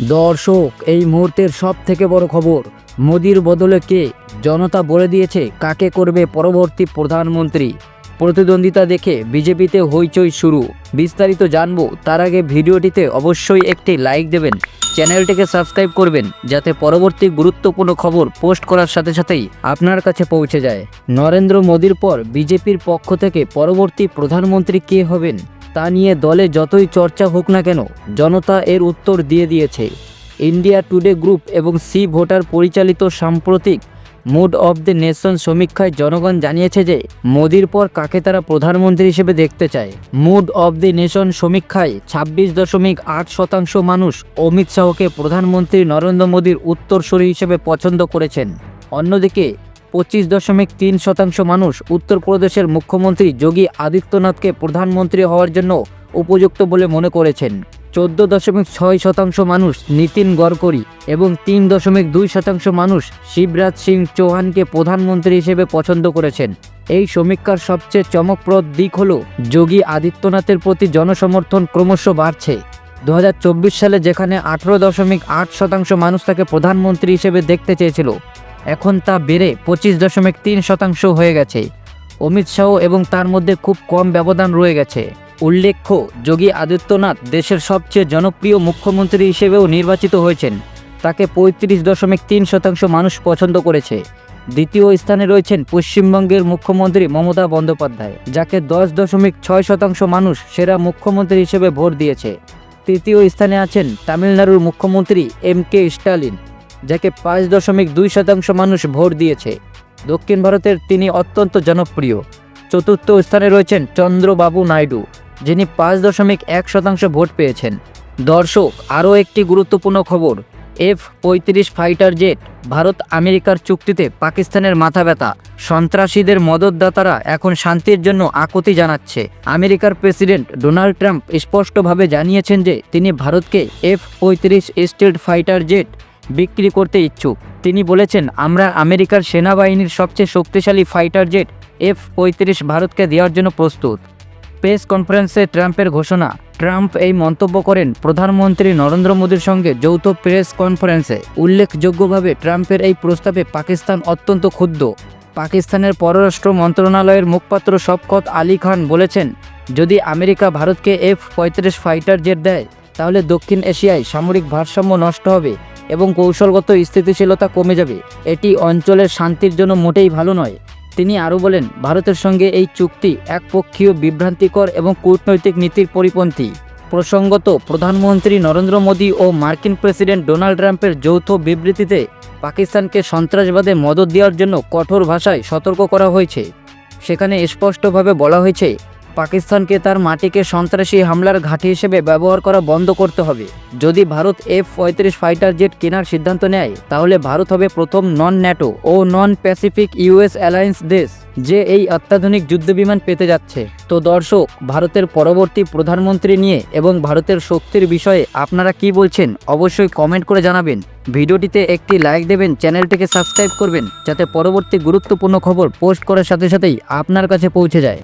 দর্শক, এই মুহূর্তের সব থেকে বড় খবর, মোদির বদলে কে? জনতা বলে দিয়েছে, কাকে করবে পরবর্তী প্রধানমন্ত্রী। প্রতিদ্বন্দ্বিতা দেখে বিজেপিতে হইচই শুরু। বিস্তারিত জানব, তার আগে ভিডিওটিতে অবশ্যই একটি লাইক দেবেন। চ্যানেলটিকে সাবস্ক্রাইব করবেন, যাতে পরবর্তী গুরুত্বপূর্ণ খবর পোস্ট করার সাথে সাথেই আপনার কাছে পৌঁছে যায়। নরেন্দ্র মোদীর পর বিজেপির পক্ষ থেকে পরবর্তী প্রধানমন্ত্রী কে হবেন? তা নিয়ে দলে যতই চর্চা হোক না কেন, জনতা এর উত্তর দিয়ে দিয়েছে। ইন্ডিয়া টুডে গ্রুপ এবং সি ভোটার পরিচালিত সাম্প্রতিক মুড অব দ্য নেশন সমীক্ষায় জনগণ জানিয়েছে যে, মোদির পর কাকে তারা প্রধানমন্ত্রী হিসেবে দেখতে চায়? মুড অব দ্য নেশন সমীক্ষায় ছাব্বিশ দশমিক আট শতাংশ মানুষ অমিত শাহকে প্রধানমন্ত্রী নরেন্দ্র মোদীর উত্তরসূরি হিসেবে পছন্দ করেছেন। অন্যদিকে পঁচিশ দশমিক তিন শতাংশ মানুষ উত্তরপ্রদেশের মুখ্যমন্ত্রী যোগী আদিত্যনাথকে প্রধানমন্ত্রী হওয়ার জন্য উপযুক্ত বলে মনে করেছেন। চোদ্দ দশমিক ছয় শতাংশ মানুষ নীতিন গডকরি এবং তিন দশমিক দুই শতাংশ মানুষ শিবরাজ সিং চৌহানকে প্রধানমন্ত্রী হিসেবে পছন্দ করেছেন। এই সমীক্ষার সবচেয়ে চমকপ্রদ দিক হল যোগী আদিত্যনাথের প্রতি জনসমর্থন ক্রমশ বাড়ছে। দু হাজার চব্বিশ সালে যেখানে আঠেরো দশমিক আট শতাংশ মানুষ তাকে প্রধানমন্ত্রী হিসেবে দেখতে চেয়েছিল এখন তা বেড়ে পঁচিশ দশমিক তিন শতাংশ হয়ে গেছে। অমিত শাহ এবং তার মধ্যে খুব কম ব্যবধান রয়ে গেছে। উল্লেখ্য, যোগী আদিত্যনাথ দেশের সবচেয়ে জনপ্রিয় মুখ্যমন্ত্রী হিসেবেও নির্বাচিত হয়েছেন। তাকে পঁয়ত্রিশ দশমিক তিন শতাংশ মানুষ পছন্দ করেছে। দ্বিতীয় স্থানে রয়েছেন পশ্চিমবঙ্গের মুখ্যমন্ত্রী মমতা বন্দ্যোপাধ্যায়, যাকে দশ দশমিক ছয় শতাংশ মানুষ সেরা মুখ্যমন্ত্রী হিসেবে ভোট দিয়েছে। তৃতীয় স্থানে আছেন তামিলনাড়ুর মুখ্যমন্ত্রী এম কে স্টালিন। যাকে পাঁচ দশমিক দুই শতাংশ মানুষ ভোট দিয়েছে। দক্ষিণ ভারতের তিনি অত্যন্ত জনপ্রিয়। চতুর্থ স্থানে রয়েছেন চন্দ্রবাবু নাইডু, যিনি পাঁচ দশমিক এক শতাংশ ভোট পেয়েছেন। দর্শক, আরও একটি গুরুত্বপূর্ণ খবর, এফ পঁয়ত্রিশ ফাইটার জেট ভারত আমেরিকার চুক্তিতে পাকিস্তানের মাথা ব্যথা। সন্ত্রাসীদের মদতদাতারা এখন শান্তির জন্য আকুতি জানাচ্ছে। আমেরিকার প্রেসিডেন্ট ডোনাল্ড ট্রাম্প স্পষ্টভাবে জানিয়েছেন যে তিনি ভারতকে এফ পঁয়ত্রিশ স্টেট ফাইটার জেট বিক্রি করতে ইচ্ছুক। তিনি বলেছেন, আমরা আমেরিকার সেনাবাহিনীর সবচেয়ে শক্তিশালী ফাইটার জেট এফ পঁয়ত্রিশ ভারতকে দেওয়ার জন্য প্রস্তুত। প্রেস কনফারেন্সে ট্রাম্পের ঘোষণা। ট্রাম্প এই মন্তব্য করেন প্রধানমন্ত্রী নরেন্দ্র মোদীর সঙ্গে যৌথ প্রেস কনফারেন্সে। উল্লেখযোগ্যভাবে, ট্রাম্পের এই প্রস্তাবে পাকিস্তান অত্যন্ত ক্ষুব্ধ। পাকিস্তানের পররাষ্ট্র মন্ত্রণালয়ের মুখপাত্র শফকত আলী খান বলেছেন, যদি আমেরিকা ভারতকে এফ পঁয়ত্রিশ ফাইটার জেট দেয়, তাহলে দক্ষিণ এশিয়ায় সামরিক ভারসাম্য নষ্ট হবে। এবং কৌশলগত স্থিতিশীলতা কমে যাবে। এটি অঞ্চলের শান্তির জন্য মোটেই ভালো নয়। তিনি আরও বলেন, ভারতের সঙ্গে এই চুক্তি একপক্ষীয় বিভ্রান্তিকর এবং কূটনৈতিক নীতির পরিপন্থী। প্রসঙ্গত, প্রধানমন্ত্রী নরেন্দ্র মোদী ও মার্কিন প্রেসিডেন্ট ডোনাল্ড ট্রাম্পের যৌথ বিবৃতিতে পাকিস্তানকে সন্ত্রাসবাদে মদত দেওয়ার জন্য কঠোর ভাষায় সতর্ক করা হয়েছে। সেখানে স্পষ্টভাবে বলা হয়েছে পাকিস্তানকে তার মাটিকে সন্ত্রাসী হামলার ঘাঁটি হিসেবে ব্যবহার করা বন্ধ করতে হবে। যদি ভারত এফ পঁয়ত্রিশ ফাইটার জেট কেনার সিদ্ধান্ত নেয়, তাহলে ভারত হবে প্রথম নন ন্যাটো ও নন প্যাসিফিক ইউএস অ্যালায়েন্স দেশ, যে এই অত্যাধুনিক যুদ্ধবিমান পেতে যাচ্ছে। তো দর্শক, ভারতের পরবর্তী প্রধানমন্ত্রী নিয়ে এবং ভারতের শক্তির বিষয়ে আপনারা কি বলছেন, অবশ্যই কমেন্ট করে জানাবেন। ভিডিওটিতে একটি লাইক দেবেন, চ্যানেলটিকে সাবস্ক্রাইব করবেন, যাতে পরবর্তী গুরুত্বপূর্ণ খবর পোস্ট করার সাথে সাথেই আপনার কাছে পৌঁছে যায়।